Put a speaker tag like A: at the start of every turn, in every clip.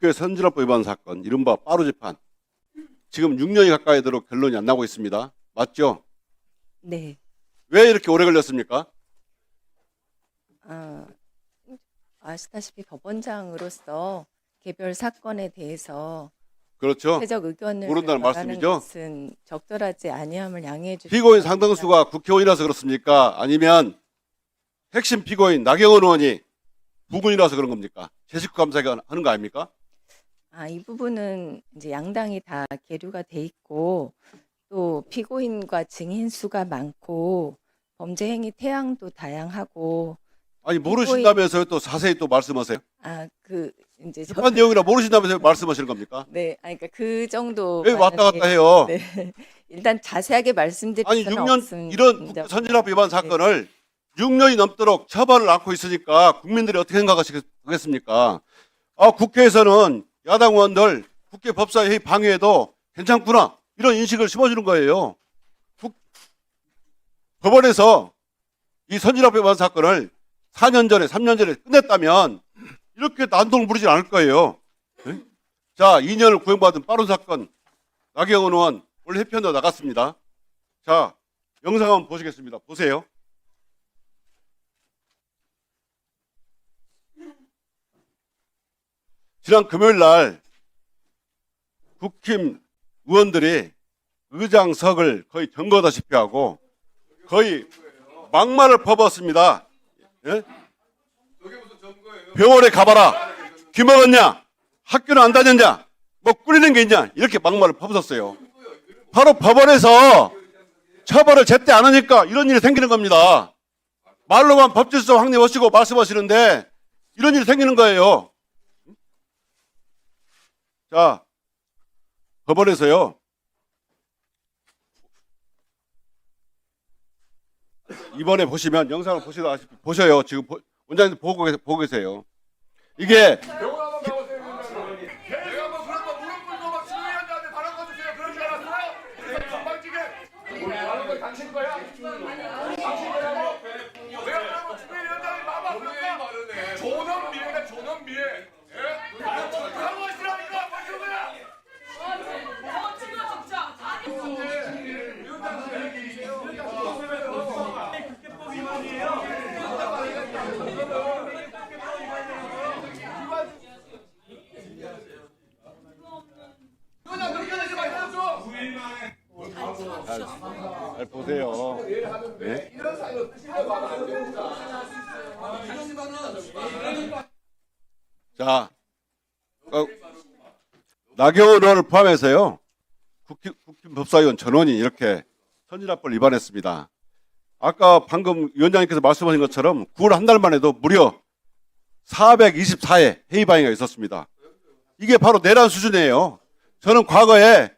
A: 국회 선진화법 위반 사건, 이른바 빠루 재판. 지금 6년이 가까이 들어 결론이 안 나고 있습니다. 맞죠?
B: 네.
A: 왜 이렇게 오래 걸렸습니까?
B: 아, 아시다시피 법원장으로서 개별 사건에 대해서
A: 그렇죠.
B: 최적 의견을
A: 모른다는 말씀이죠?
B: 것은 적절하지 아니함을 양해해 주시기
A: 피고인. 상당수가 국회의원이라서 그렇습니까? 아니면 핵심 피고인 나경원 의원이 부군이라서 그런 겁니까? 제식구 감사가 하는 거 아닙니까?
B: 아, 이 부분은 이제 양당이 다 계류가 돼 있고 또 피고인과 증인 수가 많고 범죄 행위 태양도 다양하고
A: 아니 모르신다면서요 또 자세히 또 말씀하세요.
B: 아, 그 이제 저-
A: 재판 내용이라 모르신다면서 말씀하시는 겁니까?
B: 네, 아니 그러니까 그 정도
A: 왜 왔다 갔다 해요?
B: 네. 일단 자세하게 말씀드릴
A: 아니
B: 수는
A: 6년
B: 없습니다.
A: 이런 국회 선진화법 위반 사건을 6년이 넘도록 처벌을 안고 있으니까 국민들이 어떻게 생각하시겠습니까? 아 국회에서는 야당 의원들 국회 법사위 방해해도 괜찮구나 이런 인식을 심어주는 거예요. 국- 법원에서 이 선진화법 위반 사건을 4년 전에 3년 전에 끝냈다면 이렇게 난동을 부리지 않을 거예요. 네? 자 2년을 구형받은 빠른 사건 나경원 의원 오늘 해편도 나갔습니다. 자, 영상 한번 보시겠습니다. 보세요. 지난 금요일 날 국힘 의원들이 의장석을 거의 경거다시피 하고 거의 막말을 퍼붓습니다. 예? 병원에 가봐라. 귀 먹었냐? 학교는 안 다녔냐? 뭐 꾸리는 게 있냐? 이렇게 막말을 퍼붓었어요. 바로 법원에서 처벌을 제때 안 하니까 이런 일이 생기는 겁니다. 말로만 법질서 확립하시고 말씀하시는데 이런 일이 생기는 거예요. 자, 법원에서요. 이번에 보시면 영상을 보시다 보셔요. 지금 보- 원장님 보고 계세요. 이게
C: 내가 뭐 그런 거 무릎 꿇고 막 시민위원장한테 발언 거주세요 그런 줄 알았어요? 건방지게 하는 거 당신 거야? 당신 거라고? 내가 그러면 시민위원장이 마음 아프니까 존엄 미해가 존엄 미해 예? 하고 있으라니까 맞는 거야 위원장 그렇게 되지 말고 좀
A: 잘 보세요. 네? 자, 어, 나경원 의원을 포함해서요. 국힘, 국힘 법사위원 전원이 이렇게 선진화법을 위반했습니다. 아까 방금 위원장님께서 말씀하신 것처럼 9월 한 달만 해도 무려 424회 회의 방해가 있었습니다. 이게 바로 내란 수준이에요. 저는 과거에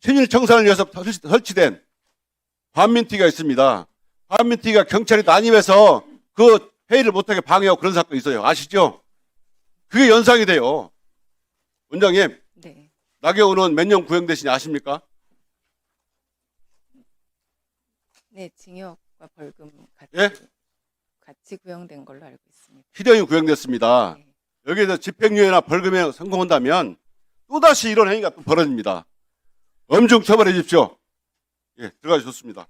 A: 친일 청산을 위해서 설치- 설치된 반민티가 있습니다. 반민티가 경찰이 난입해서 그 회의를 못하게 방해하고 그런 사건이 있어요. 아시죠? 그게 연상이 돼요. 원장님,
B: 네.
A: 나경원은 몇 년 구형되시니 아십니까?
B: 네, 징역과 벌금 같이
A: 예?
B: 같이 구형된 걸로 알고 있습니다.
A: 희령이 구형됐습니다.
B: 네.
A: 여기에서 집행유예나 벌금에 성공한다면 또다시 이런 행위가 또 벌어집니다. 엄중 처벌해 주십시오. 예, 들어가 주셨습니다.